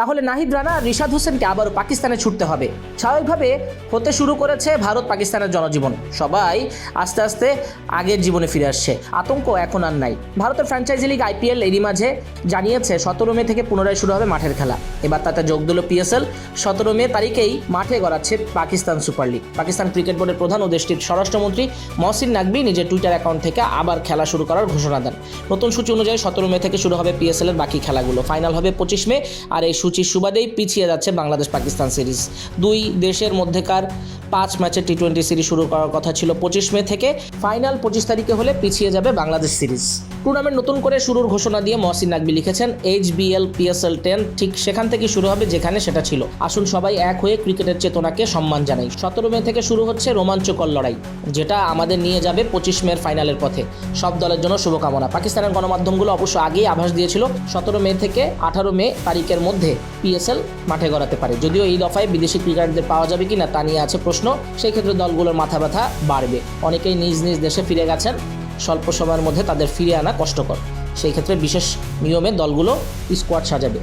তাহলে নাহিদ রানা আর রিশাদ হোসেনকে আবারও পাকিস্তানে ছুটতে হবে। স্বাভাবিকভাবে হতে শুরু করেছে ভারত পাকিস্তানের জনজীবন। সবাই আস্তে আস্তে আগের জীবনে ফিরে আসছে। আতঙ্ক এখন আর নাই। ভারতের ফ্র্যাঞ্চাইজি লিগ আইপিএল এরই মাঝে জানিয়েছে, সতেরো মে থেকে পুনরায় শুরু হবে মাঠের খেলা। এবার তাতে যোগ দিল পিএসএল। সতেরো মে তারিখেই মাঠে গড়াচ্ছে Pakistan super league. Pakistan cricket বোর্ডের প্রধান ও দেশটির স্বরাষ্ট্রমন্ত্রী মহসিন নাকবি নিজের টুইটার অ্যাকাউন্ট থেকে আবার খেলা শুরু করার ঘোষণা দেন। নতুন সূচি অনুযায়ী সতেরো মে থেকে শুরু হবে পিএসএল এর বাকি খেলাগুলো। ফাইনাল হবে পঁচিশ মে আর এই সূচির সুবাদেই পিছিয়ে যাচ্ছে বাংলাদেশ পাকিস্তান সিরিজ। দুই দেশের মধ্যেকার পাঁচ ম্যাচের টি টোয়েন্টি সিরিজ শুরু করার কথা ছিল পঁচিশ মে থেকে। ফাইনাল পঁচিশ তারিখে হলে পিছিয়ে যাবে বাংলাদেশ সিরিজ। টুর্নামেন্ট নতুন করে শুরুর ঘোষণা দিয়ে মহসিন নাকবি লিখেছেন, এইচ বিএল পিএসএল টেন ঠিক সেখান থেকে শুরু হবে যেখানে সেটা ছিল। আসুন সবাই এক হয়ে ক্রিকেটের চেতনাকে সম্মান জানাই। সতেরো মে থেকে শুরু হচ্ছে রোমাঞ্চকর লড়াই, যেটা আমাদের নিয়ে যাবে পঁচিশ মের ফাইনালের পথে। সব দলের জন্য শুভকামনা। পাকিস্তানের গণমাধ্যমগুলো অবশ্য আগেই আভাস দিয়েছিল, সতেরো মে থেকে আঠারো মে তারিখের মধ্যে পিএসএল মাঠে গড়াতে পারে। যদিও এই দফায় বিদেশি ক্রিকেটারদের পাওয়া যাবে কিনা তা নিয়ে আছে প্রশ্ন, সেই ক্ষেত্রে দলগুলোর মাথা ব্যথা বাড়বে। অনেকেই নিজ নিজ দেশে ফিরে গেছেন। স্বল্প সময়ের মধ্যে তাদের ফিরে আনা কষ্টকর। সেই ক্ষেত্রে বিশেষ নিয়মে দলগুলো স্কোয়াড সাজাবে।